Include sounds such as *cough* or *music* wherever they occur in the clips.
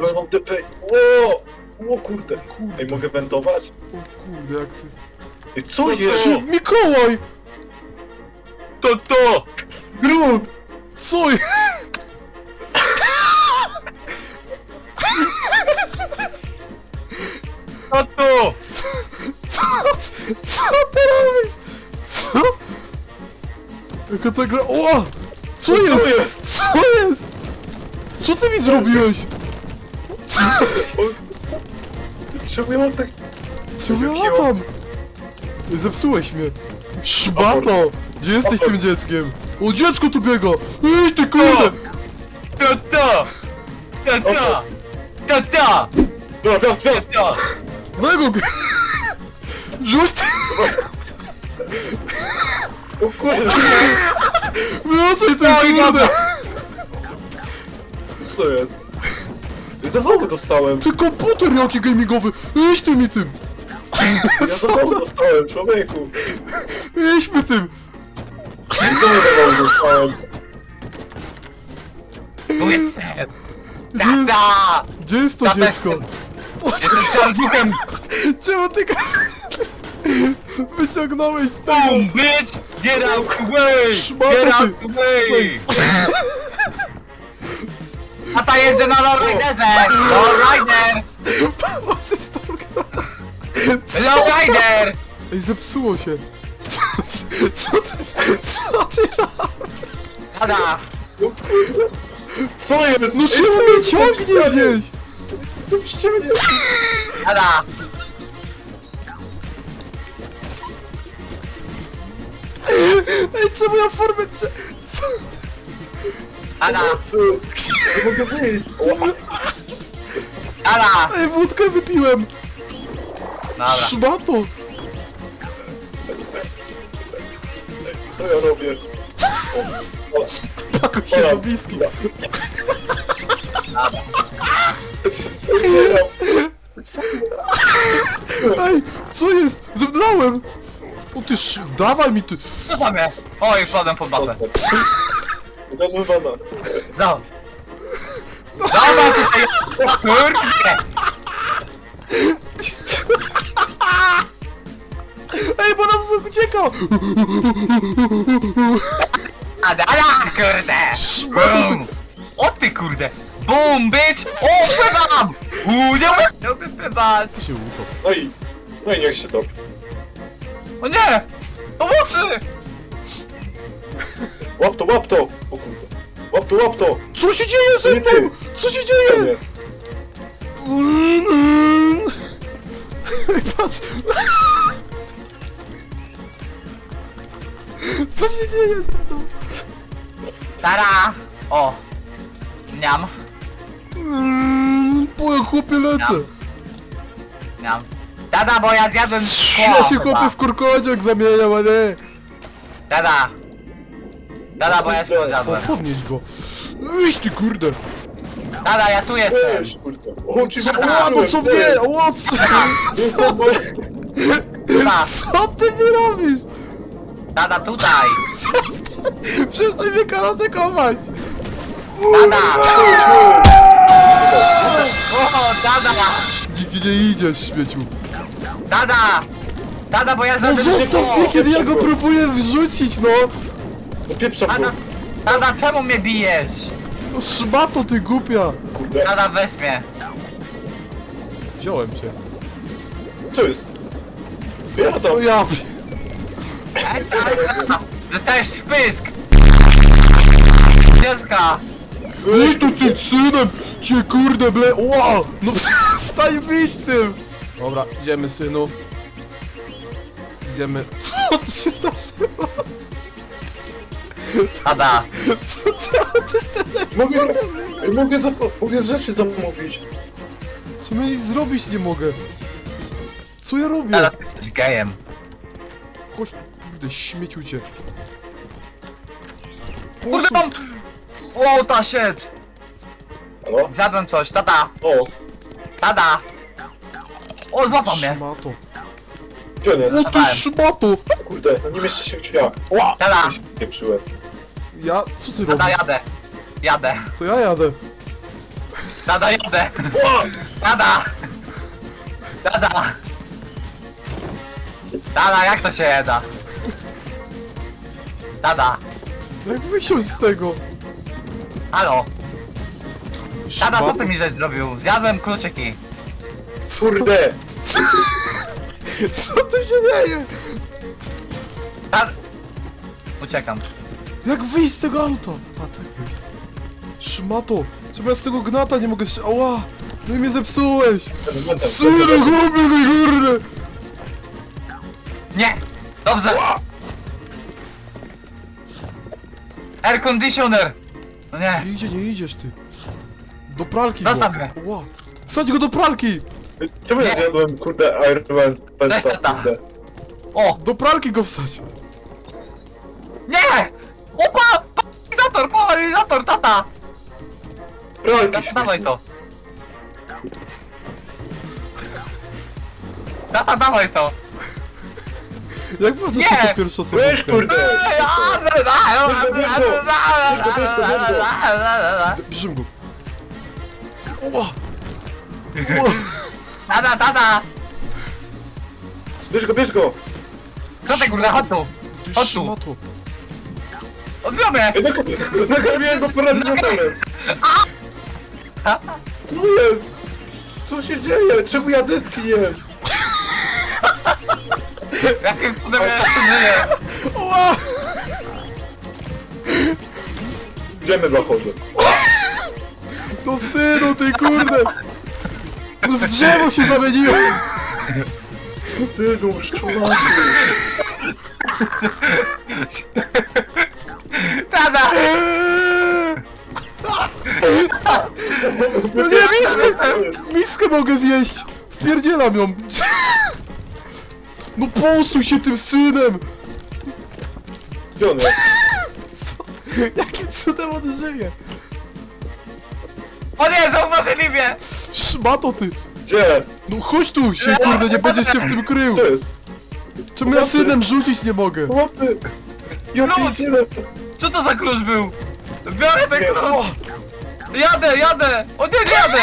No mam TP. Ło! Ło kurde. Kurde, Ej, mogę wentować? o kurde, jak ty... Ej, co jest? Czy Mikołaj! To to! Grunt! Co jest? To to! Co, co, co ty robisz? Co? Jaka ta gra... O! Co Co jest? jest? Co jest? Co ty mi zrobiłeś? Czemu ja mam tak... Czemu ja latam? Zepsułeś mnie. Szmato! Gdzie jesteś tym dzieckiem? O, dziecko tu biega! Ej, ty kurde! To! To to! No, teraz, teraz! To! Wego! Rzuć ty! O kurde! Wracaj ty kurde! Co jest? Za mało dostałem! Ty komputer jaki gamingowy! Iść ty mi tym! Ja za mało dostałem, człowieku! Mi tym! Dostałem? Gdzie jest, Tata! gdzie jest to Tata dziecko? Jestem! Czemu ty. Wyciągnąłeś z tego? Boom, bitch! Get out the way! Get out the way! Tata jeżdżę na lowriderze! Lowrider! Pomocy grą. Lowrider! Ej, zepsuło się. Co, co, co ty... Co ty robisz? Tata! Co jest? No czemu mnie ciągnie gdzieś? Zobaczcie mnie! Tata! Ej, czemu ja formę trze... Co? Nie mogę wyjść! O, Tata! Ej, wódkę wypiłem! Dobra. Szmato! Co ja robię? O, o, Pakuj się do bliski. Ej, co jest? Zemdlałem! O ty sz... Dawaj mi ty... Co tam jest? Oj, wpadłem pod batę. Zamywana. Za. Dobra, tutaj. Kurde. Ej, bo nam z ucieka! A dala, kurde. Boom. O ty kurde. Boom, bitch. O, pływam. Uję. Lubię pływać. ty... się utop. No i... No i niech się topi. O nie. Pomocy. Łap to, łap to! O kurde. Łap to, łap to! Co się dzieje ze Nie mną? ty. Co się dzieje? Ej, *laughs* patrz! Co się dzieje ze mną? Tara. O. Niam. Po jak chłopie lecę. Niam. Tada, bo ja zjadłem szkło. Ja się chyba. chłopie w kurkodziok zamieniam, a nie. Tada. Tada, bo ja szkło O, zjadłem. podnieś go. Iś ty kurde. Tada, ja tu jestem. Weź, kurde. O, ci O, to co mnie? O, co? Co ty, co ty mi robisz? tada tutaj. Przestań, przestań mnie karatekować. Tada. O, tada. Nigdzie nie idziesz, śmieciu. Tada! Tada, bo ja No zostaw mnie, kiedy ja go próbuję wrzucić, no. No pieprza Tada, go. tada, czemu mnie bijesz? No szmato ty głupia. Kurde. Tada, weź mnie. Wziąłem cię. Co jest? Ja O tam. ja... Esa, esa. Dostajesz wpysk. Dziecka. Ej tu ty synem! Cię kurde ble... Ła! No *laughs* przestań bić tym! Dobra, idziemy synu. Idziemy... *laughs* Co tu się zdarzyło? Tada. Co czemu ty z tym... Mogę... Mogę, mogę rzeczy zamówić. Co ja nic zrobić nie mogę? Co ja robię? Tada, ty jesteś gejem. Chodź, kurde, śmieciu cię. Kurde, mam... Wow, ta shit. Halo? Zjadłem coś, tata. O, Tada. O, złapał mnie. Szmato. gdzie on jest? O ty szmato! Kurde, no nie mieszczę się w drzwiach. Ła! Się pieprzyłem. Ja... Co ty Tada, robisz? jadę. Jadę. To ja jadę. Dada, jadę! Dada! Dada! Dada, jak to się jada? Dada! Jak wysiąść z tego? Halo! Dada, co ty mi żeś zrobił? Zjadłem kluczyki. Kurde! *laughs* Co ty się dzieje? Dada... Uciekam. Jak wyjść z tego auta? A tak wyjść. Szmato! Czemu ja z tego gnata nie mogę strz- Ała! No i mnie zepsułeś! Synu, chłopie, ty kurde! Nie! Dobrze! Air conditioner! No nie! Nie idzie, nie idziesz ty. Do pralki Zostaw go. mnie. Ła. Wsadź go do pralki! Czemu ja Nie. zjadłem, kurde, Iron Man Cześć, tata. kurde? O! Do pralki go wsadź! Nie! Opa! Polarizator! Polarizator, tata! Pralki Tata, dawaj to! Tata, dawaj to! Jak włączasz Nie! się to Weź, pierwszosobówkę? kurde! Bierzemy go. Ła! Ła! Tata, tata! Bierz go, bierz go! Kotek, kurde, chodź tu! Chodź tu! szmato! Ej, nak- Nakarmiłem go paralizatorem! Co jest? Co się dzieje? Czemu ja deski jem? *laughs* Jakim cudem ja jeszcze żyję? Ła! Idziemy dla chodu. No synu, ty kurde! No w drzewo się zamieniłem! Synu, szczulaku! *laughs* Tata! No nie, miskę! Miskę mogę zjeść! Wpierdzielam ją! No posuń się tym synem! Gdzie on jest? Co? Jakim cudem on żyje? O nie, zauważyli mnie! Szmato ty! Gdzie? No chodź tu się, kurde, nie będziesz się w tym krył! To jest? Czemu ja synem rzucić nie mogę? Chłopy! Ja Klucz! pierdzielę! Co to za klucz był? Biorę ten klucz! Jadę, jadę! O nie, nie jadę!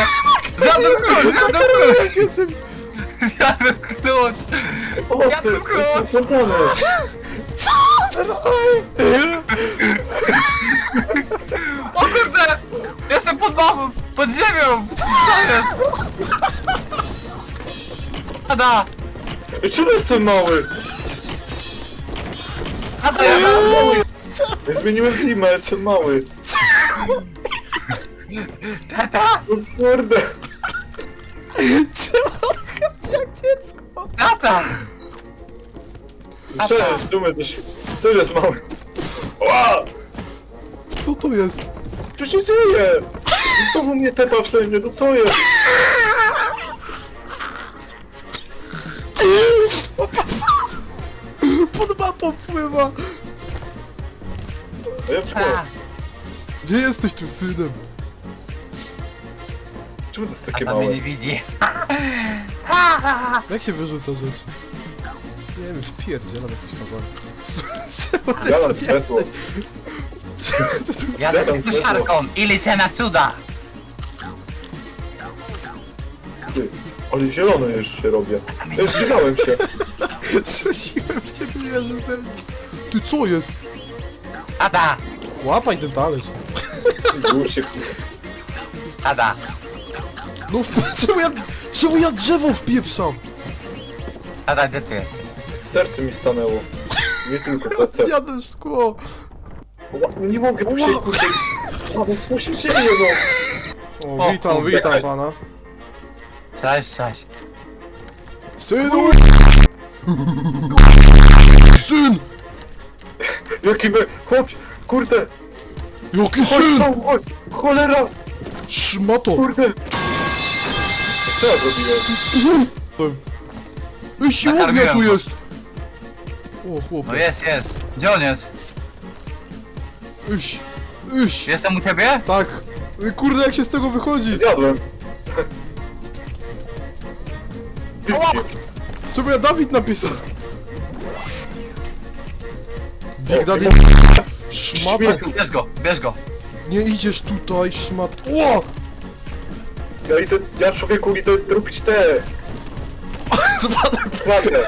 Zjadłem klucz, zjadłem klucz! Kierujecie czymś! Zjadłem klucz! Pomocy! Ja tu klucz! Jestem sprzątany! Co? O kurde! Jestem pod mapą, pod ziemią! Co jest? Ada! Ej, Czemu jestem mały? Ada, jada! Ja zmieniłem team'a, jestem mały. Tata! No kurde! Czemu on chodzi jak dziecko? Tata! Tata! Cześć, dumę coś. Też jest mały. Ła! Co to jest? Co się dzieje? Znowu mnie tepa wszędzie, no co jest? O, pod mapą! Pod mapą pływa! A ja. A, Gdzie jesteś tu synem? Czemu to jest takie mnie małe? nie widzi. *laughs* Jak się wyrzuca rzeczy? Nie wiem, wpierdzielam jakiś kawałek. Czemu ty Ja tu mam krzesło. jesteś? Czemu ty tu... Jadę z kusiarką i liczę na cuda. Ty, ale zielono już się robię. Ja już zżygałem się. *laughs* Rzuciłem w ciebie wieżycę. Ty co jest? Tata! Łapaj ten talerz. Się kur- Tata! No w... *laughs* czemu ja... Czemu ja drzewo wpieprzam? Tata, gdzie ty jesteś? Serce mi stanęło. Nie tylko PC. Zjadłem szkło. Ła, no Nie mogę Ła. no Co się dzieje, no? O, O, witam, kurde. witam pana. Cześć, cześć. Synu! *laughs* Syn! Jaki me... Chłop, kurde. Jaki Chodź syn? tam, chodź. Cholera, Szmato! kurde. Co ja zrobiłem? Ej, siłownia tu Nakarmiłem go. jest! O, chłopie. No jest, jest. Gdzie on jest? Iś, iś. Jestem u ciebie? Tak. Ej, Kurde, jak się z tego wychodzi? Zjadłem. Czemu ja Dawid napisał? Big Daddy... Śmieciu. Bierz go, bierz go. Nie idziesz tutaj, szmat... O! Ja idę, ja człowieku idę robić te... Spadaj. Klatę.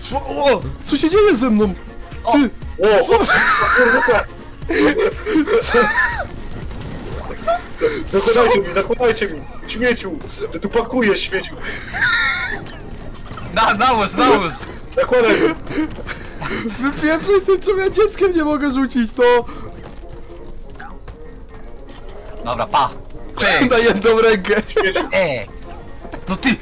Szma- O! Co się dzieje ze mną? Ty! O, Co? o, kurwa. Nakładajcie mi, nakładajcie mi! Śmieciu! Ty tu pakujesz, śmieciu! Na, nałóż, nałóż. Nakładaj mi! Wypieprzaj tym, czym ja dzieckiem nie mogę rzucić, no! Dobra, pa. Ty, Na jedną rękę. e. No ty.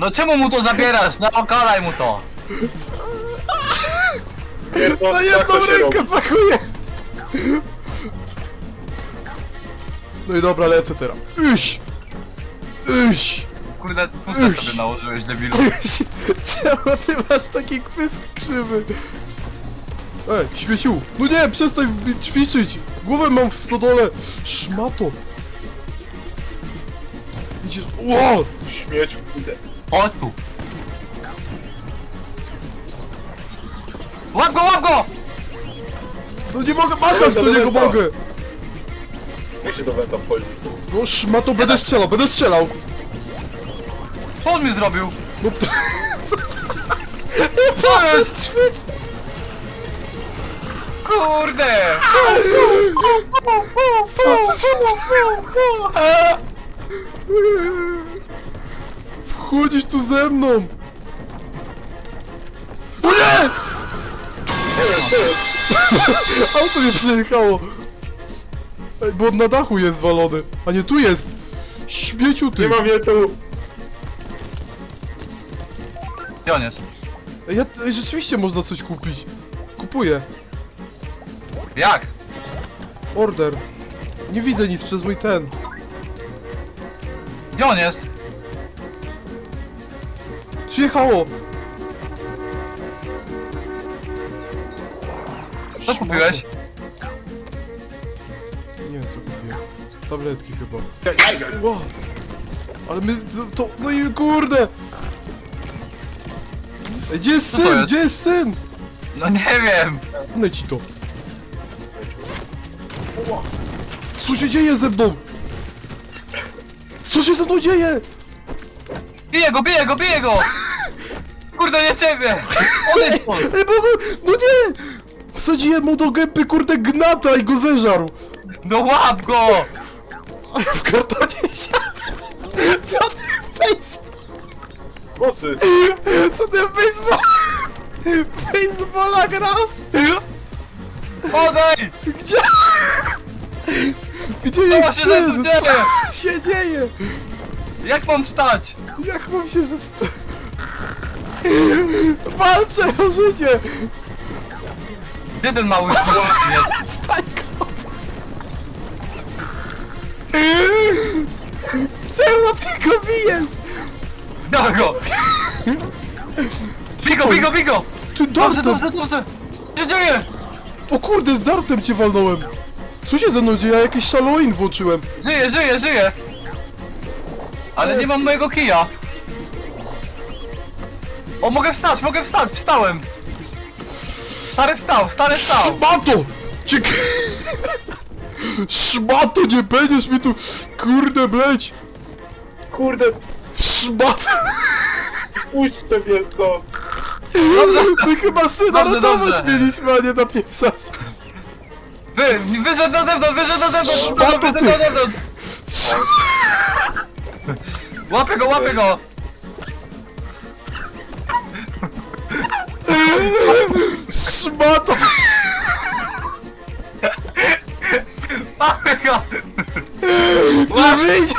No czemu mu to zabierasz? No okalaj mu to. No, Na tak jedną to się rękę pakuję! No i dobra, lecę teraz. Iś! Iś! Kurde, pustę sobie nałożyłeś, debilu. Iś! Czemu ty masz taki pysk krzywy? Ej, śmieciu! No nie, przestań ćwiczyć! Głowę mam w stodole! Szmato! Idziesz... Ło! Śmieciu, idę. Chodź tu. Łap go, łap go! No nie mogę, machać do niego mogę! Jak się do wenta wchodzi? No szmato, będę strzelał, będę strzelał! Co on mi zrobił? No p... *laughs* Nie proszę, ćwicz! Kurde! Co się dzieje? Wchodzisz tu ze mną! O nie! Auto mnie przejechało! Ej, bo on na dachu jest zwalony, a nie tu jest! Śmieciu ty! Nie mam je tu! Gdzie on jest? Ej, ja, ej, rzeczywiście można coś kupić. Kupuję. Jak? Order. Nie widzę nic przez mój ten. Gdzie on jest? Przyjechało! Co kupiłeś? Nie wiem co kupiłem. Tabletki chyba. Wow. Ale my to, to... No i kurde! Ej, gdzie jest Co to syn? jest? Gdzie jest syn? No nie wiem. Daj ci to. Ła. Co się dzieje ze mną? Co się ze mną dzieje? Biję go, biję go, biję go! Kurde, nie ciebie! Odejdź stąd! Ej, bo no nie! Wsadziłem mu do gęby kurde gnata i go zeżarł! No łap go! W kartonie się... Co ty w baseball... Mocy! Co ty w baseball... Baseballa grasz? Odejdź! Gdzie... Gdzie jest się syn? dzieje? Co się dzieje? Jak mam wstać? Jak mam się zast... Walczę o życie! Gdzie ten mały *laughs* chłopak jest? Stań go! Czemu ty go bijesz? Dawaj go! Bigo, bigo, bigo! Ty Dobrze, dartem! dobrze, dobrze! Co się dzieje? O kurde, z dartem cię walnąłem! Co się ze mną dzieje? Ja jakiś Halloween włączyłem. Żyję, żyję, żyję! Ale nie mam mojego kija. O, mogę wstać, mogę wstać, wstałem! Stary wstał, stary wstał! Szmato! Cię... Szmato, nie będziesz mi tu... Kurde, bleć! Kurde, Szmato! puść te miasto! Dobrze, My chyba syna Dobrze, ratować dobrze. mieliśmy, a nie napieprzać. Wy, wyszedł nade mną, wyszedł mną, Szmato wyszedł ty. nade mną! Łapię go, łapię go! Szmato! Łapię go! Nie wyjdziesz!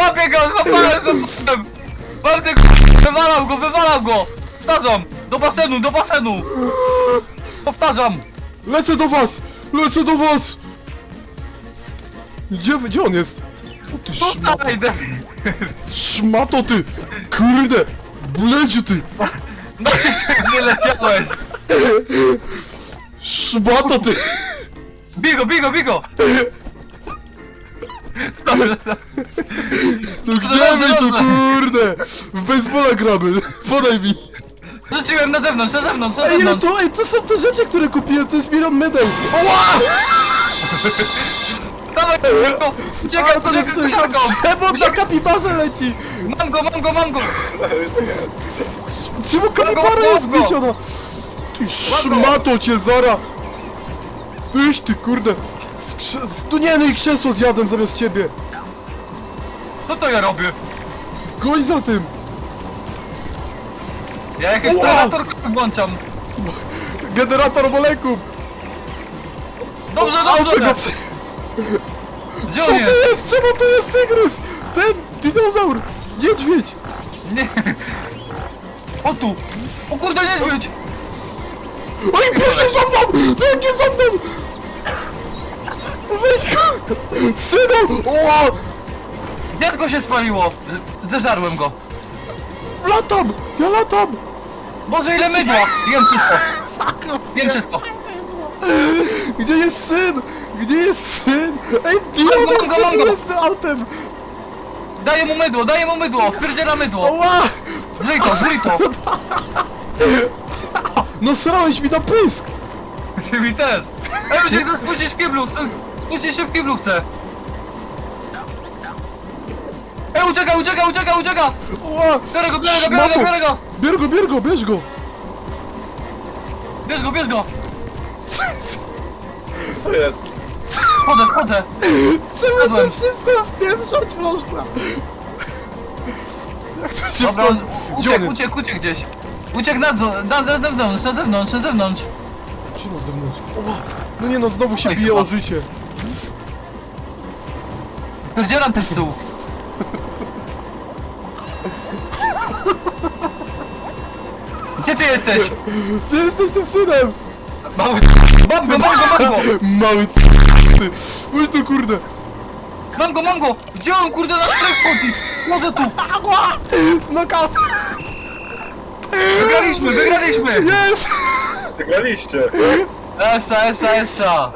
Łapię go, złapałem! Mam tego, wywalał go, wywalał go! Powtarzam, do basenu, do basenu! Powtarzam! Lecę do was! Lecę do was! Gdzie, gdzie on jest? O ty szmato, Tutaj, debil. szmato ty! Kurde! Bleciu ty! No nie leciałeś! Szmato ty! Bigo, bigo, bigo! No gdzie my tu kurde? W baseballa gramy. Podaj mi. Rzuciłem na zewnątrz, na zewnątrz, na Ej, zewnątrz. to, ej, to są te rzeczy, które kupiłem, to jest milion mydeł. Oła! Dawaj! Uciekaj, Ale to nie uciekaj, uciekaj! Czemu na kapibarze leci? Mam go, mam go, mam go! Czemu kapibara Łap jest go. zgnieciona? Ty szmato cię zara! Tyś ty kurde! Skrze- No nie, no i krzesło zjadłem zamiast ciebie! Co to ja robię? Goń za tym! Ja jakieś Wow. predator włączam. Generator molekul! Dobrze, Auto dobrze! go. Gdzie Co on to jest? jest? Czemu to jest tygrys? Ten dinozaur! Niedźwiedź! Nie. O tu! O kurde, niedźwiedź! Oj, biegnie za mną! Biegnie za mną! Weź go! Synu! O! Dziecko się spaliło! Z- Zeżarłem go. Latam! Ja latam! Boże, ile mydła! Jem wszystko, jem wszystko. Gdzie jest syn? Gdzie jest syn? Ej, dinozaur go, mam go. jest autem? Daję mu mydło, daję mu mydło, wpierdziela mydło. Oła! Zryj to, zryj to. No srałeś mi na pysk! Ty mi też. Ej, uciekaj, spuścić w kiblu, spuścić się w kiblu chcę. Ej, ucieka, ucieka, ucieka, ucieka! Biorę go, biorę go, biorę go, biorę go! Bierz go, bierz go, bierz go! Bierz go, bierz go! Co jest? Wchodzę, wchodzę! Czemu to Padłem. wszystko wpieprzać można? Jak to się Dobra, wchodzi? Gdzie on uciekł, jest? uciekł, uciekł gdzieś. Uciekł na, zo- na, na zewnątrz, na zewnątrz, na zewnątrz. Gdzie na zewnątrz? No nie no, znowu się Oj, bije chyba. o życie. Pierdzielam ten stół. Gdzie ty jesteś? Gdzie jesteś tym synem? Mały... Mam go, mam go, mam go! Mały c... ty. Chodź tu kurde. Mam go, mam go! Gdzie on kurde na stref chodzi? Może tu! Ała! Knockout! Wygraliśmy, wygraliśmy! Jest! Wygraliście. Esa, esa, esa!